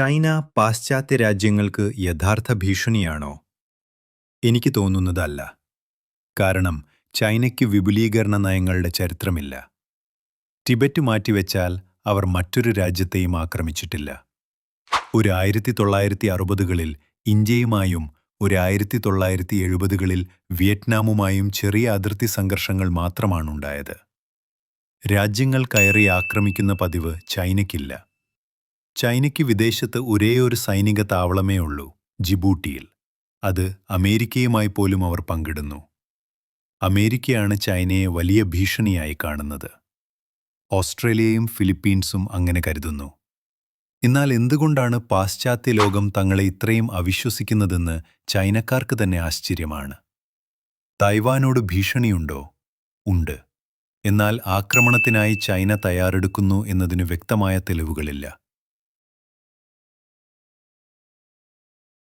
China പാശ്ചാത്യ രാജ്യങ്ങൾക്ക് യഥാർത്ഥ ഭീഷണിയാണോ? എനിക്ക് തോന്നുന്നതല്ല. കാരണം ചൈനയ്ക്ക് വിപുലീകരണ നയങ്ങളുടെ ചരിത്രമില്ല. ടിബറ്റ് മാറ്റിവെച്ചാൽ അവർ മറ്റൊരു രാജ്യത്തെയും ആക്രമിച്ചിട്ടില്ല. ഒരു ആയിരത്തി തൊള്ളായിരത്തി അറുപതുകളിൽ ഇന്ത്യയുമായും ഒരു ആയിരത്തി തൊള്ളായിരത്തി എഴുപതുകളിൽ വിയറ്റ്നാമുമായും ചെറിയ അതിർത്തി സംഘർഷങ്ങൾ മാത്രമാണുണ്ടായത്. രാജ്യങ്ങൾ കയറി ആക്രമിക്കുന്ന പതിവ് ചൈനയ്ക്കില്ല. ചൈനയ്ക്ക് വിദേശത്ത് ഒരേയൊരു സൈനിക താവളമേ ഉള്ളൂ ജിബൂട്ടിയിൽ. അത് അമേരിക്കയുമായി പോലും അവർ പങ്കിടുന്നു. അമേരിക്കയാണ് ചൈനയെ വലിയ ഭീഷണിയായി കാണുന്നത്. ഓസ്ട്രേലിയയും ഫിലിപ്പീൻസും അങ്ങനെ കരുതുന്നു. എന്നാൽ എന്തുകൊണ്ടാണ് പാശ്ചാത്യ ലോകം തങ്ങളെ ഇത്രയും അവിശ്വസിക്കുന്നതെന്ന് ചൈനക്കാർക്ക് തന്നെ ആശ്ചര്യമാണ്? തായ്വാനോട് ഭീഷണിയുണ്ടോ? ഉണ്ട്. എന്നാൽ ആക്രമണത്തിനായി ചൈന തയ്യാറെടുക്കുന്നു എന്നതിന് വ്യക്തമായ തെളിവുകളില്ല.